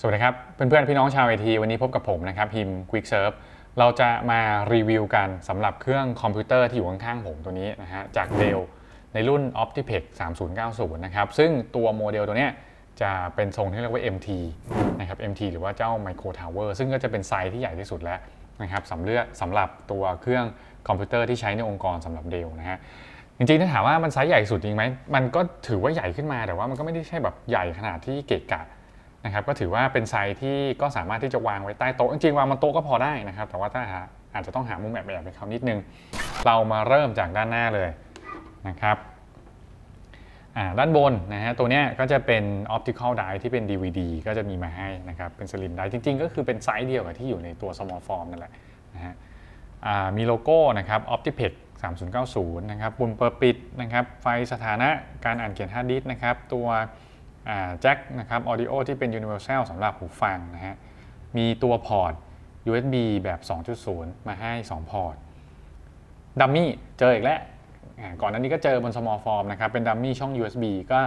สวัสดีครับ เพื่อนๆ พี่น้องชาวไอทีวันนี้พบกับผมนะครับฮิม Quick Serve เราจะมารีวิวกันสำหรับเครื่องคอมพิวเตอร์ที่อยู่ข้างๆผมตัวนี้นะฮะจาก Dell ในรุ่น Optipec 3090 นะครับ ซึ่งตัวโมเดลตัวเนี้ยจะเป็นทรงที่เรียกว่า MT นะครับ MT หรือว่าเจ้า Micro Tower ซึ่งก็จะเป็นไซส์ที่ใหญ่ที่สุดแล้วนะครับสำเรื่องสำหรับตัวเครื่องคอมพิวเตอร์ที่ใช้ในองค์กรสำหรับ Dell นะฮะจริงๆถ้าถามว่ามันไซส์ใหญ่สุดจริงไหมมันก็ถือว่าใหญ่ขึ้นมาแต่ว่ามันก็ไม่ได้ใช่แบบใหญ่ขนาดที่เกะกะ นะครับก็ถือว่าเป็นไซส์ที่ก็สามารถที่จะวางไว้ใต้โต๊ะจริงๆวางบนโต๊ะก็พอได้นะครับ แต่ว่าถ้าหาอาจจะต้องหามุมแบบแบบให้เขานิดนึง เรามาเริ่มจากด้านหน้าเลยนะครับด้านบนนะฮะตัวเนี้ยก็จะเป็น optical die ที่เป็น DVD ก็จะมีมาให้นะครับเป็น slim die จริงๆ ก็คือเป็นไซส์เดียวกับที่อยู่ในตัว small form นั่นแหละนะฮะมีโลโก้นะครับ Optipec 3090 นะครับปุ่มเปิดปิดนะครับไฟสถานะการอ่านเขียนฮาร์ดดิสนะครับตัว แจ็คนะครับ Audio ที่เป็น Universal สำหรับหูฟังนะฮะ มีตัวพอร์ต USB แบบ 2.0 มาให้ 2 พอร์ต ดัมมี่เจออีกแล้ว ก่อนหน้านี้ก็เจอบน small form นะครับ เป็นดัมมี่ช่อง USB ก็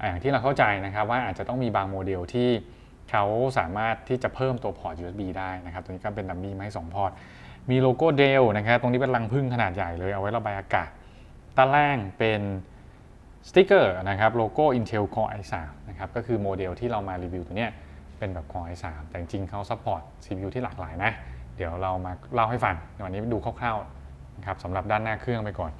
อ่าอย่างที่เราเข้าใจนะครับว่าอาจจะต้องมีบางโมเดลที่เขาสามารถที่จะเพิ่มตัวพอร์ต USB ได้นะครับ ตัวนี้ก็เป็นดัมมี่มาให้ 2 พอร์ต มีโลโก้เดลนะครับ ตรงนี้เป็นรังพึ่งขนาดใหญ่เลยเอาไว้ระบายอากาศ ด้านล่างเป็น สติกเกอร์นะครับโลโก้ Intel Core i3 นะครับก็คือโมเดลที่เรามารีวิวตัวเนี้ยเป็นแบบ Core i3 แต่จริงเขาซัพพอร์ต CPU ที่หลากหลายนะ เดี๋ยวเรามาเล่าให้ฟังวันนี้ดูคร่าวๆนะครับสำหรับด้านหน้าเครื่องไปก่อน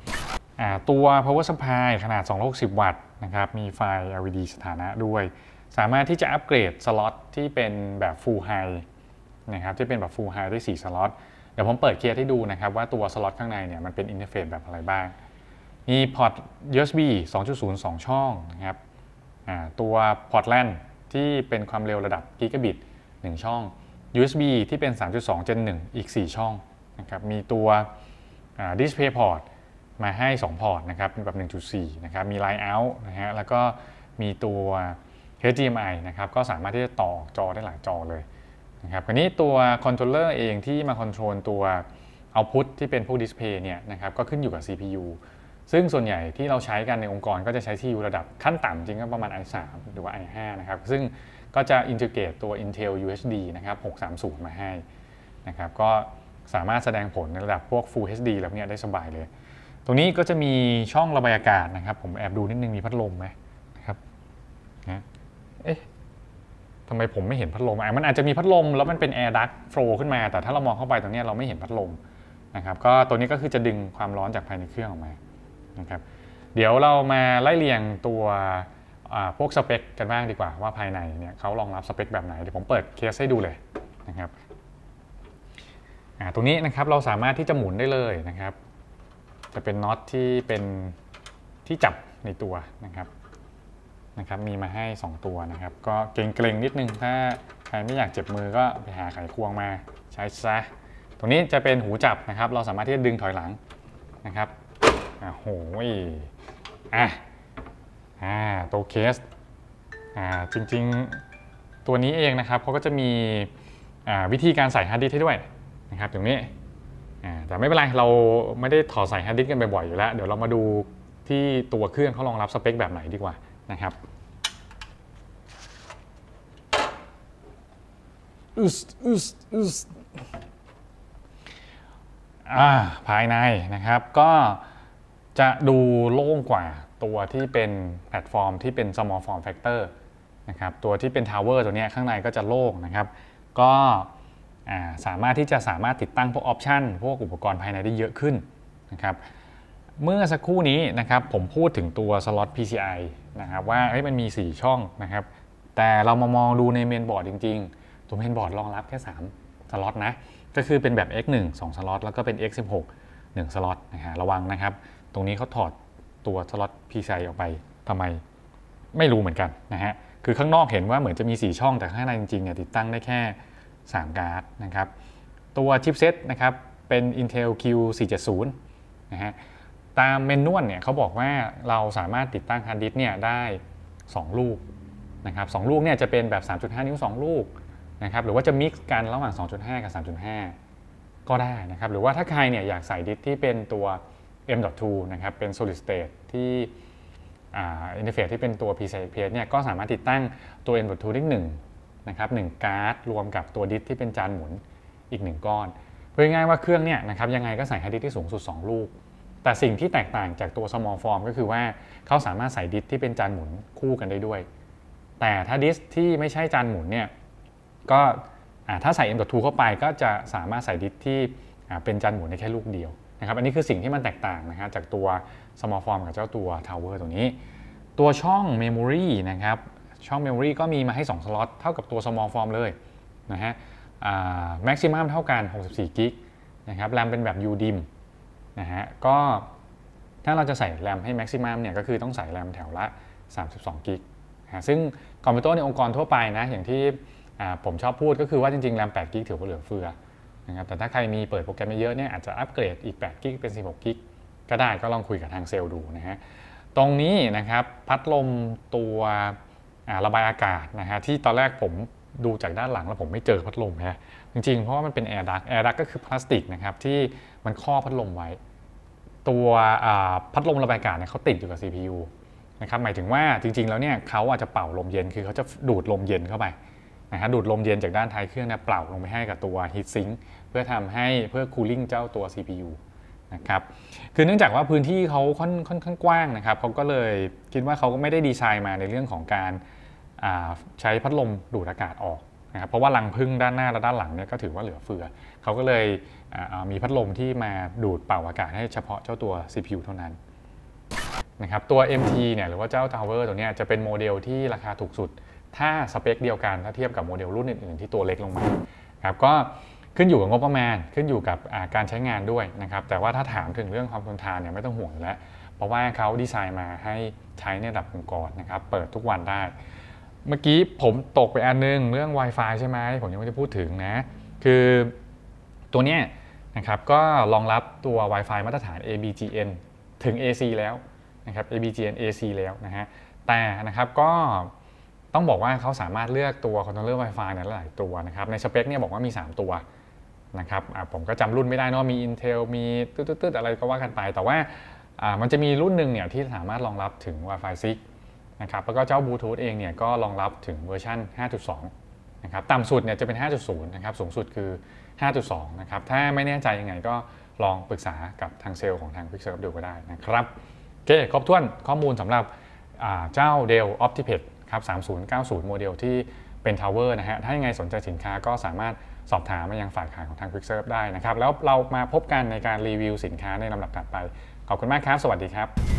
อตัว power supply ขนาด 260 วัตต์นะครับมีไฟ LED สถานะด้วย สามารถที่จะอัปเกรดสล็อตที่เป็นแบบ Full High นะครับที่เป็นแบบ Full High ได้4สล็อตเดี๋ยวผมเปิดเคสให้ดูนะครับว่าตัวสล็อตข้างในเนี่ยมันเป็นอินเทอร์เฟซแบบอะไรบ้าง มีพอร์ต USB 2.0 2 ช่องนะครับตัวพอร์ต LAN ที่เป็นความเร็วระดับกิกะบิต1 ช่อง USB ที่เป็น 3.2 Gen 1 อีก 4 ช่องนะครับมีตัว Display Port มาให้ 2 พอร์ตนะครับเป็นแบบ 1.4 นะครับมี Line Out นะฮะแล้วก็มีตัว HDMI นะครับก็สามารถที่จะต่อจอได้หลายจอเลยนะครับคราวนี้ตัวคอนโทรลเลอร์เองที่มาคอนโทรลตัว Output ที่เป็นพวกดิสเพย์เนี่ยนะครับก็ขึ้นอยู่กับ CPU ซึ่งส่วนใหญ่ที่เราใช้กันในองค์กรก็จะใช้ CPU ระดับขั้นต่ำจริงก็ประมาณ i3 หรือว่า i5 นะครับ ซึ่งก็จะอินทิเกรตตัว Intel UHD นะครับ 630 มาให้นะครับ ก็สามารถแสดงผลในระดับพวก Full HD แล้วเนี่ยได้สบายเลย ตรงนี้ก็จะมีช่องระบายอากาศนะครับ ผมแอบดูนิดนึงมีพัดลมไหมนะครับนะเอ๊ะทำไมผมไม่เห็นพัดลมอะมันอาจจะมีพัดลมแล้วมันเป็นแอร์ดักโฟลขึ้นมา แต่ถ้าเรามองเข้าไปตรงนี้เราไม่เห็นพัดลมนะครับ ก็ตัวนี้ก็คือจะดึงความร้อนจากภายในเครื่องออกมา นะครับเดี๋ยวเรามาไล่เรียงตัวพวกสเปคกันบ้างดีกว่าว่าภายในเนี่ยเขารองรับสเปคแบบไหนเดี๋ยวผมเปิดเคสให้ดูเลยนะครับอ่าตรงนี้นะครับเราสามารถที่จะหมุนได้เลยนะครับ จะเป็นน็อตที่เป็นที่จับในตัวนะครับนะครับมีมาให้ 2 ตัวนะครับ ก็เกรงๆนิดนึงถ้าใครไม่อยากเจ็บมือก็ไปหาไขควงมาใช้ซะตรงนี้จะเป็นหูจับนะครับ เราสามารถที่จะดึงถอยหลังนะครับ อ่าโหยอะอ่าตัวเคสอ่าจริงๆตัวนี้เองนะครับเขาก็จะมีอ่าวิธีการใส่ฮาร์ดดิสก์ให้ด้วยนะครับตรงนี้อ่าแต่ไม่เป็นไรเราไม่ได้ถอดใส่ฮาร์ดดิสก์กันบ่อยๆอยู่แล้ว เดี๋ยวเรามาดูที่ตัวเครื่องเขารองรับสเปคแบบไหนดีกว่านะครับอึสอึสอึสอ่าภายในนะครับก็ จะดูโล่งกว่าตัวที่เป็นแพลตฟอร์มที่เป็น small form factor นะครับตัวที่เป็น tower ตัวนี้ข้างในก็จะโล่งนะครับ ก็สามารถที่จะสามารถติดตั้งพวกออปชันพวกอุปกรณ์ภายในได้เยอะขึ้นนะครับเมื่อสักครู่นี้นะครับผมพูดถึงตัวสล็อต PCI นะครับว่ามันมี 4 ช่องนะครับแต่เรามามองดูในเมนบอร์ดจริง ๆ ตัวเมนบอร์ดรองรับแค่ 3 สล็อตนะก็คือเป็นแบบ X1 2 สล็อตแล้วก็เป็น X16 1 สล็อตนะฮะระวังนะครับ ตรงนี้เขาถอดตัวสล็อต PCI ออกไปทำไมไม่รู้เหมือนกันนะฮะ คือข้างนอกเห็นว่าเหมือนจะมี 4 ช่องแต่ข้างในจริงๆเนี่ยติดตั้งได้แค่ 3 การ์ดนะครับ ตัวชิปเซตนะครับเป็น Intel Q470 นะฮะ ตามเมนนวลเนี่ยเขาบอกว่าเราสามารถติดตั้งฮาร์ดดิสก์เนี่ยได้ 2 ลูกนะครับสลูกเนี่ยจะเป็นแบบ 3.5 นิ้ว 2 ลูกนะครับ หรือว่าจะมิกซ์กันระหว่าง 2.5 กับ 3.5 ก็ได้นะครับ หรือว่าถ้าใครเนี่ยอยากใส่ดิสที่เป็นตัว M.2 นะครับเป็น solid state ที่อินเทอร์เฟซที่เป็นตัว PCIe p เนี่ยก็สามารถติดตั้งตัว M.2 ได้1นะครับหนึ่งการ์ดรวมกับตัวดิสที่เป็นจานหมุนอีก1ก้อนเพื่อง่ายว่าเครื่องเนี่ยนะครับยังไงก็ใส่ฮาร์ดดิสที่สูงสุด 2 ลูก แต่สิ่งที่แตกต่างจากตัว small form ก็คือว่าเขาสามารถใส่ดิสที่เป็นจานหมุนคู่กันได้ด้วย แต่ถ้าดิสที่ไม่ใช่จานหมุนเนี่ยก็ถ้าใส่ M.2 เข้าไปก็จะสามารถใส่ดิสที่เป็นจานหมุนได้แค่ลูกเดียว นะครับอันนี้คือสิ่งที่มันแตกต่างนะฮะจากตัว small form กับเจ้าตัว tower ตัวนี้ ตัวช่อง memory นะครับช่อง memory ก็มีมาให้ 2 สล็อตเท่ากับตัว small form เลยนะฮะ maximum เท่ากัน 64 กิกนะครับแรมเป็นแบบ UDIM นะฮะก็ถ้าเราจะใส่แรมให้ maximum เนี่ยก็คือต้องใส่แรมแถวละ 32 กิกนะฮะซึ่งคอมพิวเตอร์ในองค์กรทั่วไปนะอย่างที่ผมชอบพูดก็คือว่าจริงๆแรม 8 กิกถือว่าเหลือเฟือ นะครับแต่ถ้าใครมีเปิดโปรแกรมเยอะเนี่ยอาจจะอัปเกรดอีก8กิกเป็น 16กิกก็ได้ก็ลองคุยกับทางเซลล์ดูนะฮะตรงนี้นะครับพัดลมตัวระบายอากาศนะฮะที่ตอนแรกผมดูจากด้านหลังแล้วผมไม่เจอพัดลมฮะจริงๆ เพราะว่ามันเป็นแอร์ดักแอร์ดักก็คือพลาสติกนะครับที่มันครอบพัดลมไว้ ตัวพัดลมระบายอากาศเนี่ยเขาติดอยู่กับ CPU นะครับหมายถึงว่าจริงๆแล้วเนี่ยเขาอาจจะเป่าลมเย็นคือเขาจะดูดลมเย็นเข้าไป นะฮะดูดลมเย็นจากด้านท้ายเครื่องเนี่ยเป่าลงไปให้กับตัว heat sink เพื่อทำให้เพื่อ cooling เจ้าตัว CPU นะครับคือเนื่องจากว่าพื้นที่เขาค่อนค่อนข้างกว้างนะครับเขาก็เลยคิดว่าเขาก็ไม่ได้ดีไซน์มาในเรื่องของการใช้พัดลมดูดอากาศออกนะครับเพราะว่ารังพึ่งด้านหน้าและด้านหลังเนี่ยก็ถือว่าเหลือเฟือ เขาก็เลยมีพัดลมที่มาดูดเป่าอากาศให้เฉพาะเจ้าตัว CPU เท่านั้นนะครับตัว MT เนี่ยหรือว่าเจ้า Tower ตัวเนี้ยจะเป็นโมเดลที่ราคาถูกสุด ถ้าสเปคเดียวกันถ้าเทียบกับโมเดลรุ่นอื่นๆที่ตัวเล็กลงมาครับก็ขึ้นอยู่กับงบประมาณขึ้นอยู่กับการใช้งานด้วยนะครับแต่ว่าถ้าถามถึงเรื่องความทนทานเนี่ยไม่ต้องห่วงแล้ว เพราะว่าเขาดีไซน์มาให้ใช้ในระดับองค์กรนะครับเปิดทุกวันได้ เมื่อกี้ผมตกไปอันนึงเรื่อง Wi-Fi ใช่ไหมผมยังไม่ได้พูดถึงนะคือตัวเนี้ยนะครับก็รองรับตัว Wi-Fi มาตรฐาน ABGN ถึง AC แล้วนะครับ ABGN AC แล้วนะฮะแต่นะครับก็ ต้องบอกว่าเขาสามารถเลือกตัวคอนโทรลเลอร์ Wi-Fi เนี่ยหลายตัวนะครับในสเปคเนี่ยบอกว่ามี 3 ตัวนะครับผมก็จำรุ่นไม่ได้นอะมี Intel มีตืดๆอะไรก็ว่ากันไป แต่ว่ามันจะมีรุ่นหนึ่งเนี่ยที่สามารถรองรับถึง Wi-Fi 6นะครับแล้วก็เจ้าบลูทูธเองเนี่ยก็รองรับถึงเวอร์ชัน5.2 นะครับต่ำสุดเนี่ยจะเป็น 5.0 นะครับสูงสุดคือ 5.2 นะครับถ้าไม่แน่ใจยังไงก็ลองปรึกษากับทางเซลล์ของทาง Quickserve ดูก็ได้นะครับโอเคครบถ้วนข้อมูลสำหรับเจ้า Dell Optiplex ครับ3090 โมเดลที่เป็นทาวเวอร์นะฮะถ้ายังไงสนใจสินค้าก็สามารถสอบถามมายังฝ่ายขายของทาง Quickserve ได้นะครับ แล้วเรามาพบกันในการรีวิวสินค้าในลำดับถัดไป ขอบคุณมากครับ สวัสดีครับ